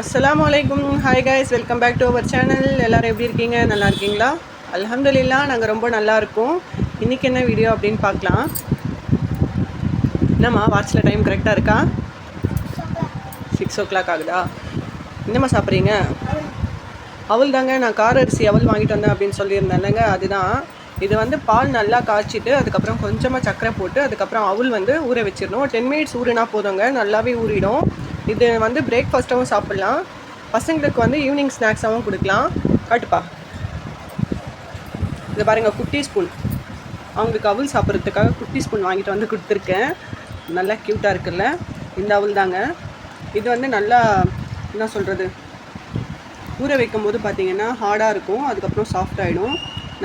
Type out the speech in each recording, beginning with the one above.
அஸ்லாம் வலைக்கும் hi guys welcome back to our channel எல்லோரும் எப்படி இருக்கீங்க? நல்லா இருக்கீங்களா? அலமதுல்லா நாங்கள் ரொம்ப நல்லா இருக்கோம். இன்றைக்கி என்ன வீடியோ அப்படின்னு பார்க்கலாம். என்னம்மா வாட்சில் டைம் கரெக்டாக இருக்கா? சிக்ஸ் ஓ கிளாக் ஆகுதா? என்னம்மா சாப்பிட்றீங்க? அவள் தாங்க நான் கார அரிசி அவள் வாங்கிட்டு வந்தேன் அப்படின்னு சொல்லியிருந்தேன்லங்க அதுதான். இது வந்து பால் நல்லா காய்ச்சிட்டு அதுக்கப்புறம் கொஞ்சமாக சர்க்கரை போட்டு அதுக்கப்புறம் அவள் வந்து ஊற வச்சிடணும். டென் மினிட்ஸ் ஊறினா போதுங்க நல்லாவே ஊறிடும். இது வந்து பிரேக்ஃபாஸ்ட்டாகவும் சாப்பிட்லாம். பசங்களுக்கு வந்து ஈவினிங் ஸ்நாக்ஸாகவும் கொடுக்கலாம். காட்டுப்பா. இது பாருங்கள் குட்டி ஸ்பூன் அவங்களுக்கு அவள் சாப்பிட்றதுக்காக குட்டி ஸ்பூன் வாங்கிட்டு வந்து கொடுத்துருக்கேன். நல்லா க்யூட்டாக இருக்குல்ல. இந்த அவள் தாங்க. இது வந்து நல்லா என்ன சொல்கிறது ஊற வைக்கும் போது பார்த்தீங்கன்னா ஹார்டாக இருக்கும். அதுக்கப்புறம் சாஃப்ட் ஆகிடும்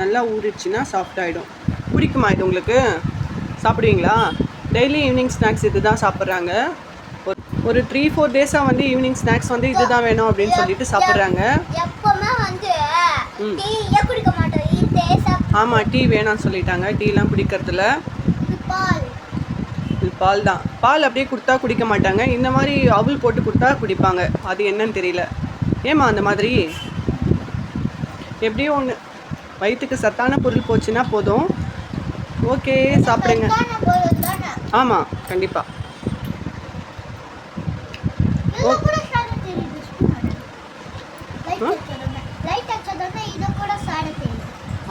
நல்லா ஊறிடுச்சுன்னா சாஃப்ட் ஆகிடும் பிடிக்குமா இது உங்களுக்கு? சாப்பிடுவீங்களா? டெய்லி ஈவினிங் ஸ்நாக்ஸ் இது தான் சாப்பிட்றாங்க. ஒரு த்ரீ ஃபோர் டேஸாக வந்து ஈவினிங் ஸ்நாக்ஸ் வந்து இதுதான் வேணும் அப்படின்னு சொல்லிட்டு சாப்பிட்றாங்க. ஆமாம் டீ வேணாம்னு சொல்லிட்டாங்க. டீலாம் பிடிக்கிறதுல பால். இது பால் தான். பால் அப்படியே கொடுத்தா குடிக்க மாட்டாங்க. இந்த மாதிரி அவல் போட்டு கொடுத்தா குடிப்பாங்க. அது என்னன்னு தெரியல. ஏம்மா அந்த மாதிரி? எப்படியும் ஒன்று வயிற்றுக்கு சத்தான பொருள் போச்சுன்னா போதும். ஓகே சாப்பிடுங்க. ஆமாம் கண்டிப்பாக இது கூட சாட தெரியுது ஸ்பூன் லைட் வச்சதுமே லைட் வச்சதுமே இது கூட சாட தெரியுது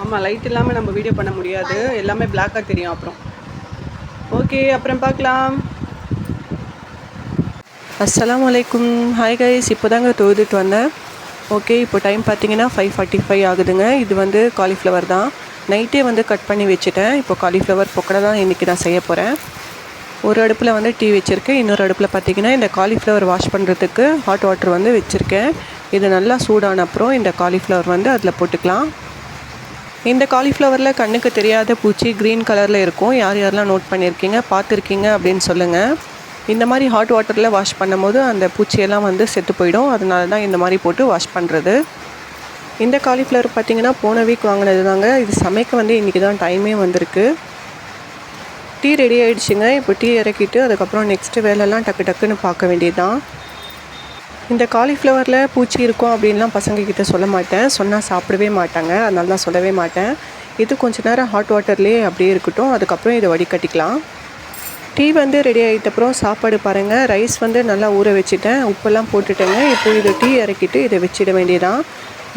ஆமாம் லைட் இல்லாமல் நம்ம வீடியோ பண்ண முடியாது. எல்லாமே பிளாக்காக தெரியும் அப்புறம். ஓகே அப்புறம் பார்க்கலாம். அஸ்ஸலாமு அலைக்கும் ஹாய் கைஸ் இப்போ தாங்க தொழுதுட்டு வந்தேன். ஓகே இப்போ டைம் பார்த்தீங்கன்னா ஃபைவ் ஃபார்ட்டி ஃபைவ் ஆகுதுங்க. இது வந்து காலிஃப்ளவர் தான். நைட்டே வந்து கட் பண்ணி வச்சுட்டேன். இப்போ காலிஃப்ளவர் பொக்கடை தான் இன்றைக்கி நான் செய்ய போகிறேன் ஒரு அடுப்பில் வந்து டீ வச்சுருக்கேன். இன்னொரு அடுப்பில் பார்த்தீங்கன்னா இந்த காலிஃப்ளவர் வாஷ் பண்ணுறதுக்கு ஹாட் வாட்டர் வந்து வச்சுருக்கேன். இது நல்லா சூடான அப்புறம் இந்த காலிஃப்ளவர் வந்து அதில் போட்டுக்கலாம். இந்த காலிஃப்ளவரில் கண்ணுக்கு தெரியாத பூச்சி க்ரீன் கலரில் இருக்கும். யார் யாரெல்லாம் நோட் பண்ணியிருக்கீங்க? பார்த்துருக்கீங்க அப்படின்னு சொல்லுங்கள் இந்த மாதிரி ஹாட் வாட்டரில் வாஷ் பண்ணும்போது அந்த பூச்சியெல்லாம் வந்து செத்து போயிடும். அதனால தான் இந்த மாதிரி போட்டு வாஷ் பண்ணுறது இந்த காலிஃப்ளவர் பார்த்தீங்கன்னா போன வீக் வாங்கினது தாங்க. இது சமைக்க வந்து இன்றைக்கி தான் டைமே வந்திருக்கு. டீ ரெடி ஆகிடுச்சிங்க இப்போ டீ இறக்கிட்டு அதுக்கப்புறம் நெக்ஸ்ட்டு வேலைலாம் டக்கு டக்குன்னு பார்க்க வேண்டியதுதான். இந்த காலிஃப்ளவரில் பூச்சி இருக்கும் அப்படின்லாம் பசங்க கிட்ட சொல்ல மாட்டேன். சொன்னால் சாப்பிடவே மாட்டாங்க. அதனால தான் சொல்லவே மாட்டேன். இது கொஞ்ச நேரம் ஹாட் வாட்டர்லேயே அப்படியே இருக்கட்டும். அதுக்கப்புறம் இதை வடிகட்டிக்கலாம். டீ வந்து ரெடி ஆகிட்டப்புறம் சாப்பாடு பாருங்கள் ரைஸ் வந்து நல்லா ஊற வச்சுட்டேன். உப்பெல்லாம் போட்டுட்டேங்க. இப்போ இது டீ இறக்கிட்டு இதை வச்சிட வேண்டியதான்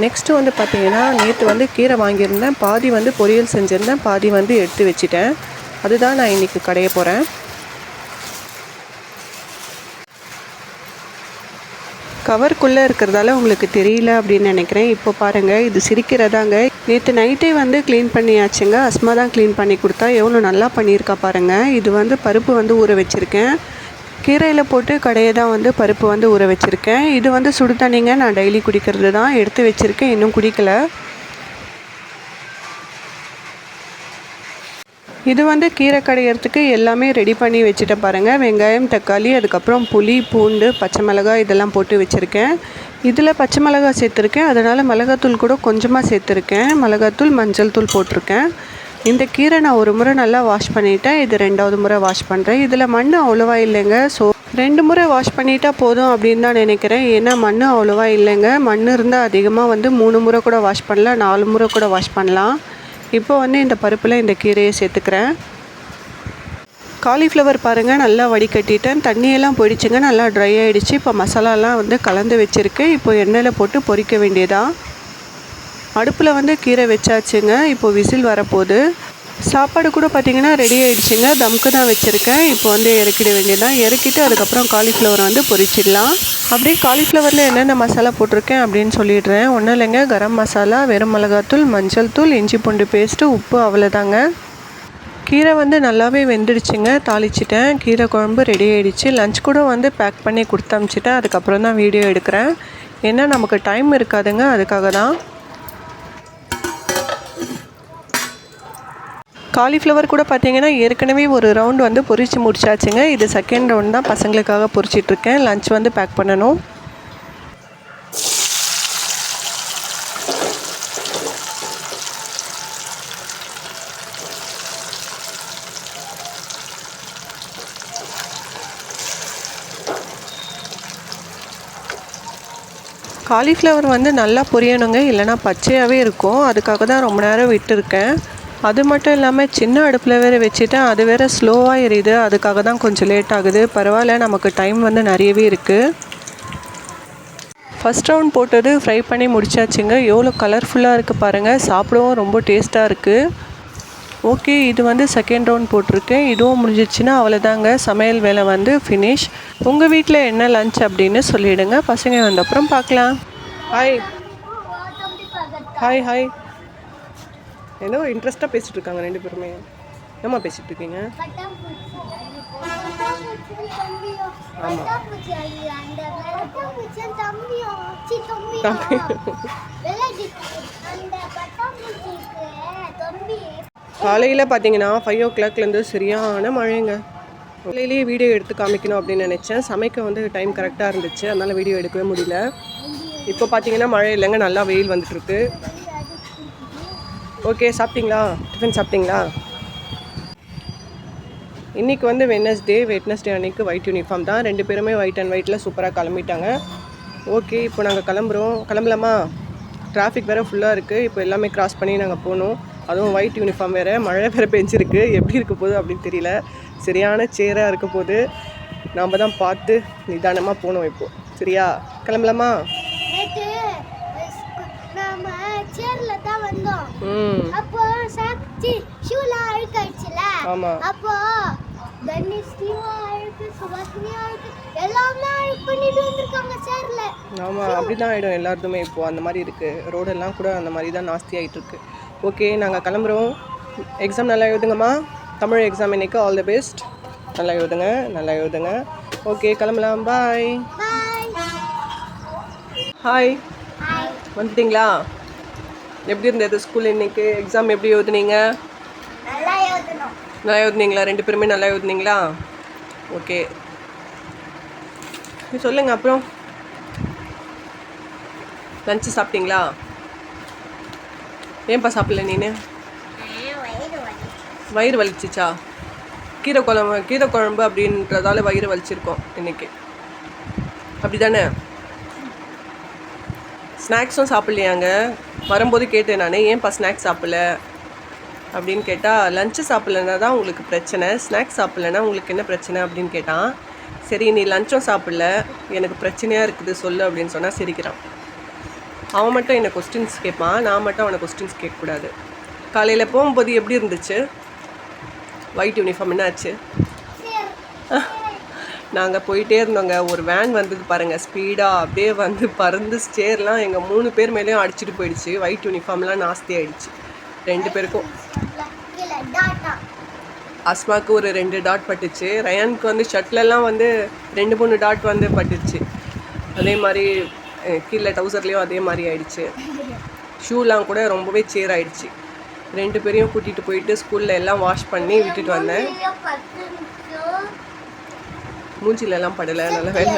நெக்ஸ்ட்டு வந்து பார்த்திங்கன்னா நேற்று வந்து கீரை வாங்கியிருந்தேன். பாதி வந்து பொரியல் செஞ்சுருந்தேன். பாதி வந்து எடுத்து வச்சுட்டேன். அதுதான் நான் இன்றைக்கி கடைய போகிறேன் கவருக்குள்ளே இருக்கிறதால உங்களுக்கு தெரியல அப்படின்னு நினைக்கிறேன். இப்போ பாருங்கள் இது சிரிக்கிறதாங்க. நேற்று நைட்டே வந்து க்ளீன் பண்ணியாச்சுங்க. அஸ்மா தான் க்ளீன் பண்ணி கொடுத்தா எவ்வளோ நல்லா பண்ணியிருக்கா பாருங்கள் இது வந்து பருப்பு வந்து ஊற வச்சுருக்கேன். கீரையில் போட்டு கடையை தான் வந்து பருப்பு வந்து ஊற வச்சுருக்கேன். இது வந்து சுடு தண்ணிங்க. நான் டெய்லி குடிக்கிறது தான் எடுத்து வச்சுருக்கேன். இன்னும் குடிக்கலை. இது வந்து கீரை கடையிறதுக்கு எல்லாமே ரெடி பண்ணி வச்சுட்டு பாருங்கள் வெங்காயம் தக்காளி அதுக்கப்புறம் புளி பூண்டு பச்சை மிளகாய் இதெல்லாம் போட்டு வச்சுருக்கேன். இதில் பச்சை மிளகாய் சேர்த்துருக்கேன். அதனால் மிளகாத்தூள் கூட கொஞ்சமாக சேர்த்துருக்கேன். மிளகாத்தூள் மஞ்சள் தூள் போட்டிருக்கேன். இந்த கீரை நான் ஒரு முறை நல்லா வாஷ் பண்ணிட்டேன். இது ரெண்டாவது முறை வாஷ் பண்ணுறேன் இதில் மண் அவ்வளோவா இல்லைங்க. ஸோ ரெண்டு முறை வாஷ் பண்ணிட்டா போதும் அப்படின்னு தான் நினைக்கிறேன். ஏன்னா மண் அவ்வளோவா இல்லைங்க. மண் இருந்தால் அதிகமாக வந்து மூணு முறை கூட வாஷ் பண்ணலாம். நாலு முறை கூட வாஷ் பண்ணலாம். இப்போ வந்து இந்த பருப்பில் இந்த கீரையை சேர்த்துக்கிறேன். காலிஃப்ளவர் பாருங்கள் நல்லா வடிகட்டிட்டேன் தண்ணியெல்லாம் போயிடுச்சுங்க நல்லா ட்ரை ஆகிடுச்சு இப்போ மசாலாலாம் வந்து கலந்து வச்சுருக்கேன் இப்போ எண்ணெயில் போட்டு பொரிக்க வேண்டியதா அடுப்பில் வந்து கீரை வச்சாச்சுங்க. இப்போ விசில் வரப்போகுது. சாப்பாடு கூட பார்த்தீங்கன்னா ரெடி ஆகிடுச்சிங்க தம்க்கு தான் வச்சுருக்கேன். இப்போ வந்து இறக்கிட வேண்டியதான் இறக்கிட்டு அதுக்கப்புறம் காலிஃப்ளவர் வந்து பொரிச்சிடலாம். அப்படியே காலிஃப்ளவரில் என்னென்ன மசாலா போட்டிருக்கேன் அப்படின்னு சொல்லிடுறேன். ஒன்றும் இல்லைங்க. கரம் மசாலா வெறும் மிளகாத்தூள் மஞ்சள் தூள் இஞ்சி பூண்டு பேஸ்ட்டு உப்பு அவ்வளோதாங்க கீரை வந்து நல்லாவே வெந்துடுச்சுங்க. தாளிச்சிட்டேன். கீரை குழம்பு ரெடி ஆகிடுச்சு லஞ்ச் கூட வந்து பேக் பண்ணி கொடுத்து அனுப்பிச்சிட்டேன் அதுக்கப்புறம் தான் வீடியோ எடுக்கிறேன். ஏன்னா நமக்கு டைம் இருக்காதுங்க. அதுக்காக தான் காலிஃப்ளவர் கூட பார்த்தீங்கன்னா ஏற்கனவே ஒரு ரவுண்ட் வந்து பொறிச்சு முடிச்சாச்சுங்க. இது செகண்ட் ரவுண்ட் தான் பசங்களுக்காக பொறிச்சிட்ருக்கேன். லஞ்ச் வந்து பேக் பண்ணணும். காலிஃப்ளவர் வந்து நல்லா பொரியணுங்க. இல்லைனா பச்சையாகவே இருக்கும். அதுக்காக தான் ரொம்ப நேரம் விட்டுருக்கேன். அது மட்டும் இல்லாமல் சின்ன அடுப்பில் வேறு வச்சுட்டேன் அது வேறு ஸ்லோவாக எரியுது. அதுக்காக தான் கொஞ்சம் லேட் ஆகுது. பரவாயில்ல நமக்கு டைம் வந்து நிறையவே இருக்குது ஃபஸ்ட் ரவுண்ட் போட்டது ஃப்ரை பண்ணி முடிச்சாச்சுங்க. எவ்வளோ கலர்ஃபுல்லாக இருக்குது பாருங்கள் சாப்பிடவும் ரொம்ப டேஸ்ட்டாக இருக்குது ஓகே இது வந்து செகண்ட் ரவுண்ட் போட்டிருக்கேன். இதுவும் முடிஞ்சிச்சுன்னா அவ்வளோதாங்க சமையல் வேலை வந்து ஃபினிஷ் உங்கள் வீட்டில் என்ன லஞ்ச் அப்படின்னு சொல்லிவிடுங்க பசங்க வந்த அப்புறம் பார்க்கலாம். ஹாய் ஹாய் ஹாய் ஏதோ இன்ட்ரெஸ்ட்டாக பேசிகிட்டு இருக்காங்க ரெண்டு பேருமே. என்னம்மா பேசிகிட்டு இருக்கீங்க காலையில் பார்த்தீங்கன்னா ஃபைவ் ஓ கிளாக்லேருந்து சரியான மழைங்க. காலையிலேயே வீடியோ எடுத்து காமிக்கணும் அப்படின்னு நினச்சேன். சமைக்க வந்து டைம் கரெக்டாக இருந்துச்சு. அதனால் வீடியோ எடுக்கவே முடியல. இப்போ பார்த்தீங்கன்னா மழை இல்லைங்க. நல்லா வெயில் வந்துட்டுருக்கு. ஓகே சாப்பிட்டீங்களா? டிஃபன் சாப்பிட்டீங்களா? இன்றைக்கி வந்து வெட்னஸ்டே வெட்னஸ்டே அன்னைக்கு ஒயிட் யூனிஃபார்ம் தான். ரெண்டு பேருமே ஒயிட் அண்ட் ஒயிட்டில் சூப்பராக கிளம்பிட்டாங்க. ஓகே இப்போ நாங்கள் கிளம்புறோம். கிளம்பலாமா? டிராஃபிக் வேறு ஃபுல்லாக இருக்குது இப்போ எல்லாமே கிராஸ் பண்ணி நாங்கள் போகணும். அதுவும் ஒயிட் யூனிஃபார்ம் வேறு. மழை வேறு பெஞ்சிருக்கு. எப்படி இருக்க போகுது அப்படின்னு தெரியல. சரியான சேராக இருக்க போது நாம் தான் பார்த்து நிதானமாக போகணும் இப்போது சரியா? கிளம்பலாமா நேத்து நாம சேர்ல தான் வந்தோம் ம் அப்போ சாக்சி ஷூல அழுக்காயிடுச்சுல ஆமாம் அப்போ தனுஷ்னியும் அழுக்கு சுபாஷினியும் அழுக்கு எல்லாமே அழுக்கு பண்ணிட்டு வந்திருக்காங்க சேர்ல. ஆமாம் அப்படி தான் ஆகிடும் எல்லாருக்குமே இப்போது அந்த மாதிரி இருக்குது ரோடெல்லாம் கூட அந்த மாதிரி தான் நாஸ்தி இருக்கு. ஓகே நாங்கள் கிளம்புறோம். எக்ஸாம் நல்லா எழுதுங்கம்மா. தமிழ் எக்ஸாம் இன்னைக்கு. ஆல் தி பெஸ்ட் நல்லா எழுதுங்க நல்லா எழுதுங்க. ஓகே கிளம்பலாம். பாய் ஹாய் வந்துட்டீங்களா? எப்படி இருந்தது ஸ்கூல் இன்னைக்கு? எக்ஸாம் எப்படி எழுதுனீங்க? நல்லா எழுதுனீங்களா? ரெண்டு பேருமே நல்லா எழுதுனீங்களா? ஓகே சொல்லுங்கள் அப்புறம். லஞ்சு சாப்பிட்டீங்களா? ஏன்பா சாப்பிடல நீனு? வயிறு வலிச்சிச்சா? கீரை குழம்பு கீரை குழம்பு அப்படின்றதால வயிறு வலிச்சிருக்கோம் இன்னைக்கு. அப்படி தானே ஸ்நாக்ஸும் சாப்பிட்லையாங்க? வரும்போது கேட்டேன் நான் ஏன்ப்பா ஸ்நாக்ஸ் சாப்பிடல? அப்படின்னு கேட்டால் லஞ்சு சாப்பிட்லன்னா தான் உங்களுக்கு பிரச்சனை. ஸ்நாக்ஸ் சாப்பிட்லன்னா உங்களுக்கு என்ன பிரச்சனை? அப்படின்னு கேட்டான். சரி நீ லஞ்சும் சாப்பிடல. எனக்கு பிரச்சனையாக இருக்குது சொல்லு அப்படின்னு சொன்னால் சிரிக்கிறான். அவன் மட்டும் என்னை கொஸ்டின்ஸ் கேட்பான். நான் மட்டும் அவனை கொஸ்டின்ஸ் கேட்கக்கூடாது. காலையில் போகும்போது எப்படி இருந்துச்சு? ஒயிட் யூனிஃபார்ம் என்ன ஆச்சு நாங்கள் போயிட்டே இருந்தோங்க. ஒரு வேன் வந்தது பாருங்கள் ஸ்பீடாக அப்படியே வந்து பறந்து ஸ்டேர்லாம் எங்கள் மூணு பேர் மேலேயும் அடிச்சிட்டு போயிடுச்சு. ஒயிட் யூனிஃபார்ம்லாம் நாஸ்தி ஆயிடுச்சு. ரெண்டு பேருக்கும். கீழே அஸ்மாக்கு ஒரு ரெண்டு டாட் பட்டுச்சு. ரயானுக்கு வந்து ஷர்ட்லலாம் வந்து ரெண்டு மூணு டாட் வந்து பட்டுச்சு. அதே மாதிரி கீழே டவுசர்லேயும் அதே மாதிரி ஆயிடுச்சு. ஷூலாம் கூட ரொம்பவே சேர் ஆயிடுச்சு. ரெண்டு பேரையும் கூட்டிகிட்டு போயிட்டு ஸ்கூலில் எல்லாம் வாஷ் பண்ணி விட்டுட்டு வந்தேன். மூஞ்சிலெல்லாம் படலை நல்ல வேலை.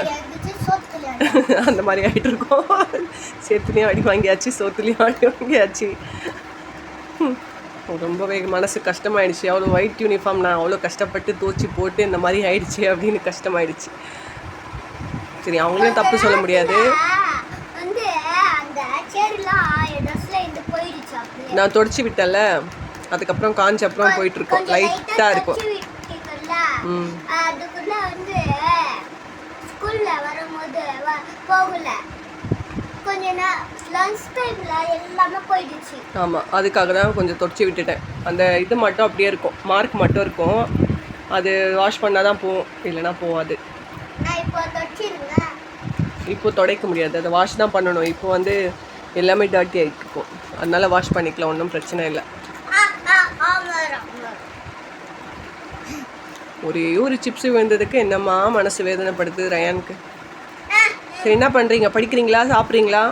அந்த மாதிரி ஆகிட்டு இருக்கோம் சேத்துலேயும் அடி வாங்கியாச்சு சோத்துலேயும் அடி வாங்கியாச்சு. ரொம்பவே மனசு கஷ்டமாயிடுச்சு. அவ்வளோ ஒயிட் யூனிஃபார்ம் நான் அவ்வளோ கஷ்டப்பட்டு தோச்சி போட்டு இந்த மாதிரி ஆயிடுச்சு அப்படின்னு கஷ்டமாயிடுச்சு. சரி அவங்களையும் தப்பு சொல்ல முடியாது. நான் தொடச்சி விட்டேன்ல. அதுக்கப்புறம் காஞ்ச அப்புறம் போயிட்டு இருக்கோம். லைட்டாக இருக்கும் ம். அதுக்குள்ள வந்து ஸ்கூல்ல வரும்போது போகல. கொஞ்ச நேரம் லஞ்ச் டைம்ல எல்லாமே போயிடுச்சு. ஆமாம் அதுக்காக தான் கொஞ்சம் தொடச்சி விட்டுட்டேன். அந்த இது மட்டும் அப்படியே இருக்கும். மார்க் மட்டும் இருக்கும். அது வாஷ் பண்ணால் தான் போகும் இல்லைன்னா போகாது இப்போ துடைக்க முடியாது. அதை வாஷ் தான் பண்ணணும். இப்போ வந்து எல்லாமே டர்ட்டி ஆகிருக்கும் அதனால வாஷ் பண்ணிக்கலாம். ஒன்றும் பிரச்சனை இல்லை. ஒரே ஒரு சிப்ஸ் விழுந்ததுக்கு என்னம்மா மனசு வேதனைப்படுது ரயானுக்கு? சரி என்ன பண்ணுறீங்க படிக்கிறீங்களா? சாப்பிட்றீங்களா?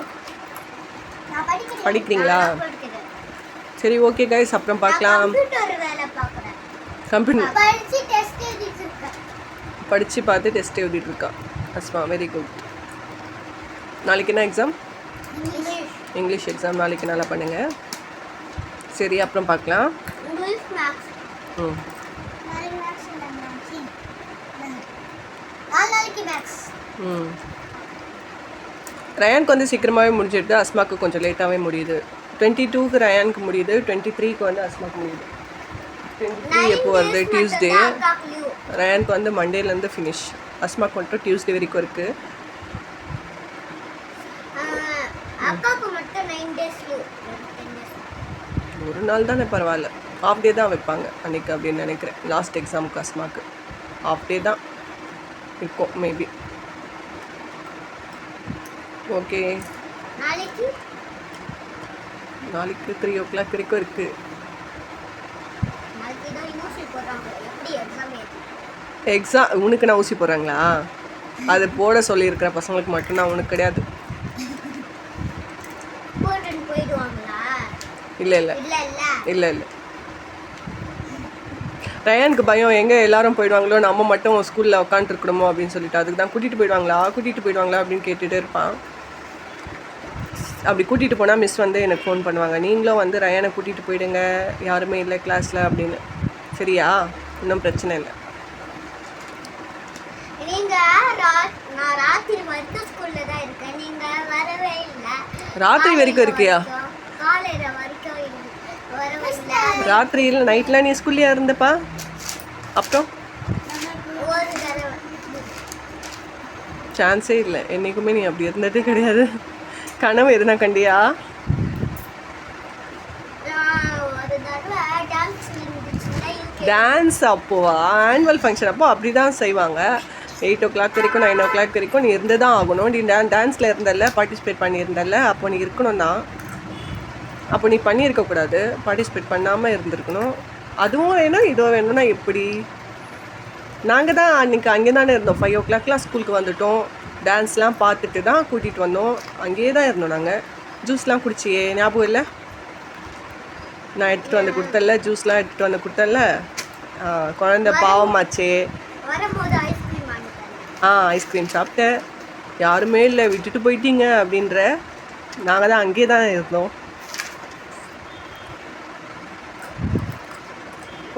படிக்கிறீங்களா. சரி ஓகே கைஸ் அப்புறம் பார்க்கலாம். கம்ப்யூட்டர் கம்பெனி படித்து பார்த்து டெஸ்ட் எழுதிட்டு இருக்கா அஸ்மா வெரி குட் நாளைக்கு என்ன எக்ஸாம் இங்கிலீஷ். எக்ஸாம் நாளைக்கு நல்லா பண்ணுங்கள் சரி அப்புறம் பார்க்கலாம். ம் நாளைக்கு மேக்ஸ் இல்லை மேக்ஸ் நாளைக்கு மேக்ஸ் ம். ரயானுக்கு வந்து சீக்கிரமாகவே முடிஞ்சிடுது. அஸ்மாக்கு கொஞ்சம் லேட்டாகவே முடியுது. டுவெண்ட்டி டூக்கு ரயானுக்கு முடியுது. டுவெண்ட்டி த்ரீக்கு வந்து அஸ்மாக்கு முடியுது. டுவெண்ட்டி த்ரீ எப்போ வருது? டியூஸ்டே ரயானுக்கு வந்து மண்டேலேருந்து ஃபினிஷ் அஸ்மாக்கு மட்டும் டியூஸ்டே வரைக்கும் இருக்குது ஒரு நாள் தானே பரவாயில்ல. ஹாஃப் டே தான் வைப்பாங்க அன்னைக்கு அப்படின்னு நினைக்கிறேன். லாஸ்ட் எக்ஸாமுக்கு அஸ்மாக்கு. ஹாஃப் டே தான். இருக்கும் மேபி ஓகே நாளைக்கு? நாளைக்கு த்ரீ ஓ கிளாக் வரைக்கும் இருக்குது எக்ஸாம் உனக்கு நான் ஊசி போடுறாங்களா? அது போட சொல்லியிருக்கிற பசங்களுக்கு மட்டும்தான் உனக்கு கிடையாது. இல்ல இல்ல. இல்லை இல்லை. ரயானுக்கு பயம் எங்கே எல்லாரும் போயிடுவாங்களோ? நம்ம மட்டும் ஸ்கூலில் உட்காந்துருக்கணுமோ அப்படின்னு சொல்லிட்டு அதுக்கு தான் கூட்டிகிட்டு போயிடுவாங்களா? கூட்டிகிட்டு போயிடுவாங்களா? அப்படின்னு கேட்டுகிட்டே இருப்பான். அப்படி கூட்டிகிட்டு போனால் மிஸ் வந்து எனக்கு ஃபோன் பண்ணுவாங்க. நீங்களும் வந்து ரயானை கூட்டிகிட்டு போயிடுங்க. யாருமே இல்லை கிளாஸில் அப்படின்னு. சரியா? இன்னும் பிரச்சனை இல்லை. ராத்திரி வரைக்கும் ஸ்கூல்ல தான் இருக்கேன் நீங்க வரவே இல்ல ராத்திரி வரைக்கும் இருக்கியா காலையில வரைக்கும் இல்ல- ராத்திரி இல்லை ராத்திரியில் நைட்லாம் நீ ஸ்கூல்லையா இருந்தப்பா? அப்புறம்? சான்ஸே இல்லை. என்றைக்குமே நீ அப்படி இருந்ததே கிடையாது. கனவு எதுனா கண்டியா? டான்ஸ் அப்போவா ஆனுவல் ஃபங்க்ஷன் அப்போ அப்படி தான் செய்வாங்க. எயிட் ஓ கிளாக் வரைக்கும் நைன் ஓ கிளாக் வரைக்கும் நீ இருந்து தான் ஆகணும். நீ டான் டான்ஸில் இருந்தல்ல பார்ட்டிசிபேட் பண்ணியிருந்தல்ல அப்போ நீ இருக்கணும் தான் அப்போ நீ பண்ணியிருக்கக்கூடாது பார்ட்டிசிபேட் பண்ணாமல் இருந்திருக்கணும். அதுவும் வேணும் இதுவும் வேணும்னா எப்படி? நாங்கள் தான் அன்றைக்கி அங்கே தானே இருந்தோம். ஃபைவ் ஓ கிளாக்லாம் ஸ்கூலுக்கு வந்துட்டோம். டான்ஸ்லாம் பார்த்துட்டு தான் கூட்டிகிட்டு வந்தோம். அங்கேயே தான் இருந்தோம் நாங்கள் ஜூஸ்லாம் குடிச்சியே ஞாபகம் இல்லை? நான் எடுத்துகிட்டு வந்து கொடுத்தல ஜூஸ்லாம் எடுத்துகிட்டு வந்து கொடுத்தல குழந்த பாவமாச்சே. ஆ ஐஸ்கிரீம் சாப்பிட்டேன். யாருமே இல்லை விட்டுட்டு போயிட்டீங்க அப்படின்ற. நாங்கள் தான் அங்கேயே தான் இருந்தோம்.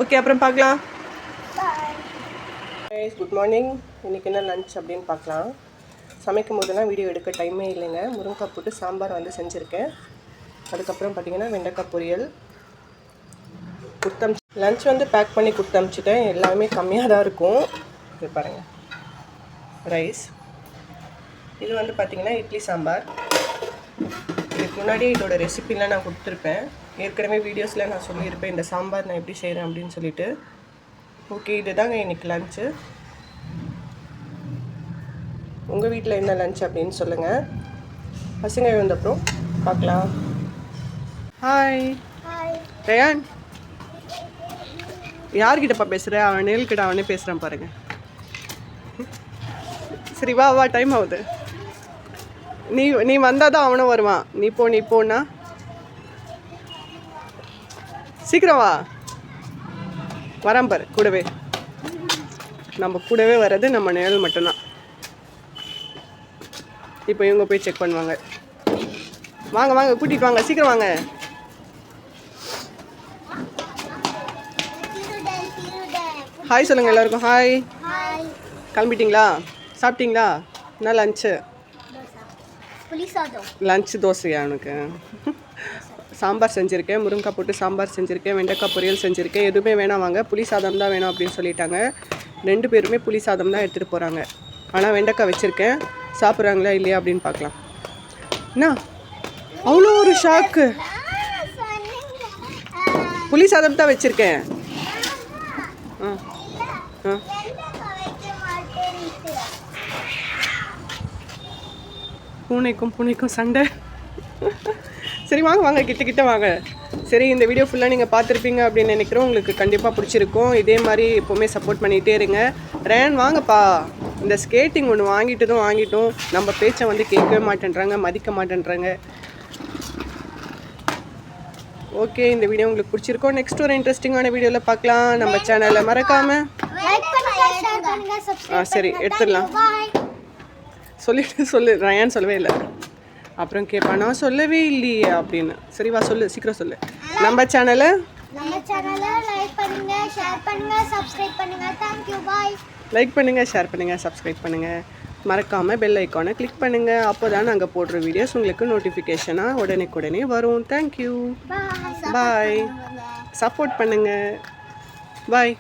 ஓகே அப்புறம் பார்க்கலாம். குட் மார்னிங் இன்றைக்கி என்ன லஞ்ச் அப்படின்னு பார்க்கலாம். சமைக்கும் போதெல்லாம் வீடியோ எடுக்க டைமே இல்லைங்க. முருங்கைக்காய் போட்டு சாம்பார் வந்து செஞ்சுருக்கேன். அதுக்கப்புறம் பார்த்தீங்கன்னா வெண்டைக்காய் பொரியல். கொடுத்தம் லஞ்ச் வந்து பேக் பண்ணி கொடுத்து அனுப்பிச்சிட்டேன் எல்லாமே கம்மியாக தான் இருக்கும். இது பாருங்கள் ரைஸ் இது வந்து பார்த்திங்கன்னா இட்லி சாம்பார். இதுக்கு முன்னாடி இதோட ரெசிபிலாம் நான் கொடுத்துருப்பேன். ஏற்கனவே வீடியோஸில் நான் சொல்லியிருப்பேன் இந்த சாம்பார் நான் எப்படி செய்கிறேன் அப்படின்னு சொல்லிட்டு. ஓகே இதுதாங்க இன்னைக்கு லஞ்சு உங்கள் வீட்டில் என்ன லஞ்ச் அப்படின்னு சொல்லுங்கள் பசங்க எழுந்தப்புறம் பார்க்கலாம். ஹாய் ஹாய் ரயான் யார்கிட்டப்பா பேசுகிற அவன் நேல்கிட்ட அவனே பேசுகிறான் பாருங்க. சரி வா வா டைம் ஆகுது. நீ நீ வந்தால் தான் அவனும் வருவான். நீ போ நீ போனா சீக்கிரம். வா வரான் பாரு கூடவே. நம்ம கூடவே வர்றது நம்ம நிழல் மட்டும்தான். இப்போ இவங்க போய் செக் பண்ணுவாங்க. வாங்க வாங்க கூட்டிகிட்டு வாங்க சீக்கிரம் வாங்க. ஹாய் சொல்லுங்கள் எல்லாருக்கும் ஹாய் கிளம்பிட்டீங்களா? சாப்பிட்டீங்களா? என்ன லஞ்சு லஞ்ச் தோசையா உனக்கு? சாம்பார் செஞ்சுருக்கேன் முருங்கைக்காய் போட்டு சாம்பார் செஞ்சுருக்கேன் வெண்டைக்காய் பொரியல் செஞ்சுருக்கேன். எதுவுமே வேணாம் வாங்க. புளி சாதம் தான் வேணும் அப்படின்னு சொல்லிட்டாங்க. ரெண்டு பேருமே புளி சாதம் தான் எடுத்துகிட்டு போகிறாங்க ஆனால் வெண்டைக்காய் வச்சுருக்கேன். சாப்பிட்றாங்களா இல்லையா அப்படின்னு பார்க்கலாம். என்ன அவ்வளோ ஒரு ஷாக்கு புளி சாதம் தான் வச்சுருக்கேன். ஆ ஆ. பூனைக்கும் பூனைக்கும் சண்டை. சரி வாங்க வாங்க கிட்ட கிட்ட வாங்க. சரி இந்த வீடியோ ஃபுல்லாக நீங்கள் பார்த்துருப்பீங்க அப்படின்னு நினைக்கிறோம். உங்களுக்கு கண்டிப்பாக பிடிச்சிருக்கும். இதே மாதிரி எப்போவுமே சப்போர்ட் பண்ணிகிட்டே இருங்க. ரேன் வாங்கப்பா. இந்த ஸ்கேட்டிங் ஒன்று வாங்கிட்டதும் வாங்கிட்டோம். நம்ம பேச்சை வந்து கேட்கவே மாட்டேன்றாங்க மதிக்க மாட்டேன்றாங்க. ஓகே இந்த வீடியோ உங்களுக்கு பிடிச்சிருக்கோம். நெக்ஸ்ட் ஒரு இன்ட்ரெஸ்டிங்கான வீடியோவில் பார்க்கலாம். நம்ம சேனலை மறக்காமல் ஆ சரி எடுத்துடலாம். சொல்லிட்டு சொல்லு ரயான் சொல்லவே இல்லை. அப்புறம் கேட்பான் நான் சொல்லவே இல்லையே அப்படின்னு. சரி வா சொல்லு சீக்கிரம் சொல்லு. நம்ம சேனலை லைக் பண்ணுங்க ஷேர் பண்ணுங்க சப்ஸ்கிரைப் பண்ணுங்க. தேங்க் யூ பாய் லைக் பண்ணுங்கள் ஷேர் பண்ணுங்கள் சப்ஸ்கிரைப் பண்ணுங்கள் மறக்காமல் பெல் ஐக்கானை கிளிக் பண்ணுங்கள் அப்போ தான் நாங்கள் போடுற வீடியோஸ் உங்களுக்கு நோட்டிஃபிகேஷனாக உடனே வரும். தேங்க்யூ பாய் பாய் சப்போர்ட் பண்ணுங்கள் பாய்